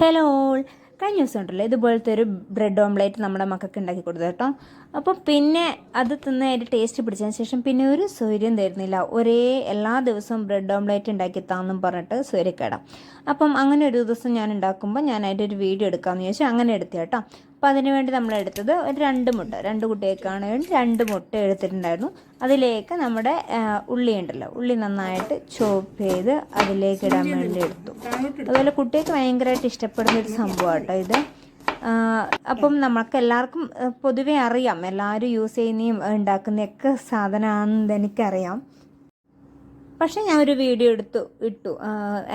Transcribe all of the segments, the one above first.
Hello കഴിഞ്ഞ ദിവസം ഉണ്ടല്ലോ ഇതുപോലത്തെ ഒരു ബ്രെഡ് ഓംലേറ്റ് നമ്മുടെ മക്കൾക്ക് ഉണ്ടാക്കി കൊടുത്തു കേട്ടോ. അപ്പോൾ പിന്നെ അത് തിന്ന് അതിന്റെ ടേസ്റ്റ് പിടിച്ചതിന് ശേഷം പിന്നെ ഒരു സൂര്യം തരുന്നില്ല. ഒരേ എല്ലാ ദിവസവും ബ്രെഡ് ഓംലേറ്റ് ഉണ്ടാക്കി താന്നും പറഞ്ഞിട്ട് സൂര്യക്കേടാം അപ്പം അങ്ങനെ ഒരു ദിവസം ഞാൻ ഉണ്ടാക്കുമ്പോൾ ഞാൻ അതിന്റെ ഒരു വീഡിയോ എടുക്കാമെന്ന് ചോദിച്ചാൽ അങ്ങനെ എടുത്തു കേട്ടോ. അപ്പോൾ അതിന് വേണ്ടി നമ്മൾ എടുത്തത് ഒരു രണ്ട് മുട്ട രണ്ട് കുട്ടികൾക്കാണ് രണ്ട് മുട്ട എടുത്തിട്ടുണ്ടായിരുന്നു. അതിലേക്ക് നമ്മുടെ ഉള്ളി ഉണ്ടല്ലോ ഉള്ളി നന്നായിട്ട് ചോപ്പ് ചെയ്ത് അതിലേക്ക് ഇടാൻ വേണ്ടി എടുത്തു. അതുപോലെ കുട്ടികൾക്ക് ഭയങ്കരമായിട്ട് ഇഷ്ടപ്പെടുന്ന ഒരു സംഭവം കേട്ടോ ഇത് അപ്പം നമുക്ക് എല്ലാവർക്കും പൊതുവേ അറിയാം. എല്ലാവരും യൂസ് ചെയ്യുന്നതും ഉണ്ടാക്കുന്നതൊക്കെ സാധനമാണെന്ന് എനിക്കറിയാം. പക്ഷേ ഞാൻ ഒരു വീഡിയോ എടുത്തു ഇട്ടു.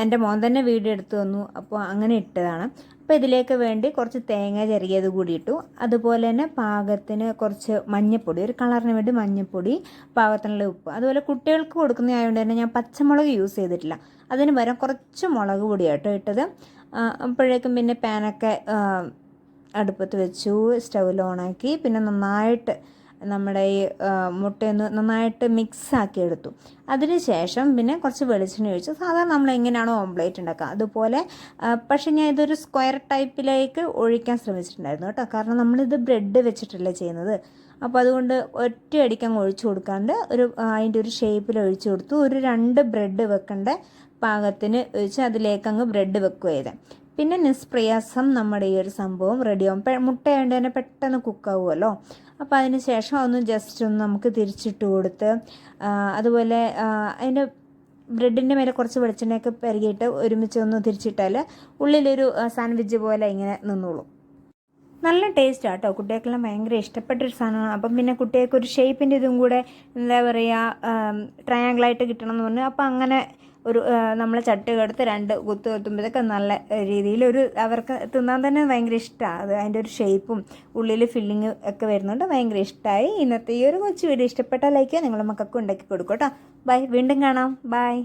എന്റെ മോൻ തന്നെ വീഡിയോ എടുത്തു തന്നു. അപ്പോൾ അങ്ങനെ ഇട്ടതാണ്. അപ്പോൾ ഇതിലേക്ക് വേണ്ടി കുറച്ച് തേങ്ങ ചെറിയത് കൂടി ഇട്ടു. അതുപോലെ തന്നെ പാകത്തിന് കുറച്ച് മഞ്ഞൾപ്പൊടി ഒരു കളറിന് വേണ്ടി മഞ്ഞൾപ്പൊടി പാകത്തിനുള്ള ഉപ്പ്. അതുപോലെ കുട്ടികൾക്ക് കൊടുക്കുന്ന ആയതുകൊണ്ട് തന്നെ ഞാൻ പച്ചമുളക് യൂസ് ചെയ്തിട്ടില്ല. അതിന് പകരം കുറച്ച് മുളക് പൊടിയാട്ടോ ഇട്ടത്. അപ്പോഴേക്കും പിന്നെ പാനൊക്കെ അടുപ്പത്ത് വെച്ചു സ്റ്റൗവിൽ ഓണാക്കി. പിന്നെ നന്നായിട്ട് നമ്മുടെ ഈ മുട്ടയൊന്ന് നന്നായിട്ട് മിക്സ് ആക്കി എടുത്തു അതിന് ശേഷം പിന്നെ കുറച്ച് വെളിച്ചെണ്ണ ഒഴിച്ചു സാധാരണ നമ്മൾ എങ്ങനെയാണോ ഓംപ്ലേറ്റ് ഉണ്ടാക്കുക. അതുപോലെ പക്ഷേ ഞാൻ ഇതൊരു സ്ക്വയർ ടൈപ്പിലേക്ക് ഒഴിക്കാൻ ശ്രമിച്ചിട്ടുണ്ടായിരുന്നു കേട്ടോ. കാരണം നമ്മളിത് ബ്രെഡ് വെച്ചിട്ടല്ലേ ചെയ്യുന്നത്. അപ്പോൾ അതുകൊണ്ട് ഒറ്റയടിക്ക് അങ്ങ് ഒഴിച്ചു കൊടുക്കാണ്ട് ഒരു അതിന്റെ ഒരു ഷേപ്പിൽ ഒഴിച്ചു കൊടുത്തു. ഒരു രണ്ട് ബ്രെഡ് വെക്കേണ്ട പാകത്തിന് ഒഴിച്ച് അതിലേക്ക് അങ്ങ് ബ്രെഡ് വെക്കുക ചെയ്തേ പിന്നെ നിസ്പ്രയാസം നമ്മുടെ ഈ ഒരു സംഭവം റെഡിയാവും മുട്ടയായതുകൊണ്ട് തന്നെ പെട്ടെന്ന് കുക്കാവുമല്ലോ അപ്പോൾ അതിന് ശേഷം ഒന്ന് ജസ്റ്റ് ഒന്ന് നമുക്ക് തിരിച്ചിട്ട് കൊടുത്ത് അതുപോലെ അതിന്റെ ബ്രെഡിന്റെ മേലെ കുറച്ച് വെളിച്ചെണ്ണയൊക്കെ പെരുകിയിട്ട് ഒരുമിച്ച് ഒന്ന് തിരിച്ചിട്ടാൽ ഉള്ളിലൊരു സാൻഡ്വിച്ച് പോലെ ഇങ്ങനെ നിന്നോളും. നല്ല ടേസ്റ്റ് ആട്ടോ കുട്ടികൾക്കെല്ലാം ഭയങ്കര ഇഷ്ടപ്പെട്ടൊരു സാധനമാണ്. അപ്പം പിന്നെ കുട്ടികൾക്ക് ഒരു ഷേപ്പിന്റെ ഇതും കൂടെ എന്താ പറയുക ട്രയാങ്കിളായിട്ട് കിട്ടണം എന്ന് പറഞ്ഞു. അപ്പം അങ്ങനെ ഒരു നമ്മൾ ചട്ടി എടുത്ത് രണ്ട് കുത്ത് കുത്തുമ്പോഴൊക്കെ നല്ല രീതിയിൽ ഒരു അവർക്ക് തിന്നാൻ തന്നെ ഭയങ്കര ഇഷ്ടമാണ് അത് അതിന്റെ ഒരു ഷേപ്പും ഉള്ളിൽ ഫില്ലിങ് ഒക്കെ വരുന്നുണ്ട്. ഭയങ്കര ഇഷ്ടമായി ഇന്നത്തെ ഈ ഒരു കൊച്ചു വീഡിയോ ഇഷ്ടപ്പെട്ടാൽ ലൈക്ക് നിങ്ങളുടെ മക്കൾക്ക് ഉണ്ടാക്കി കൊടുക്കും കേട്ടോ ബൈ വീണ്ടും കാണാം. ബൈ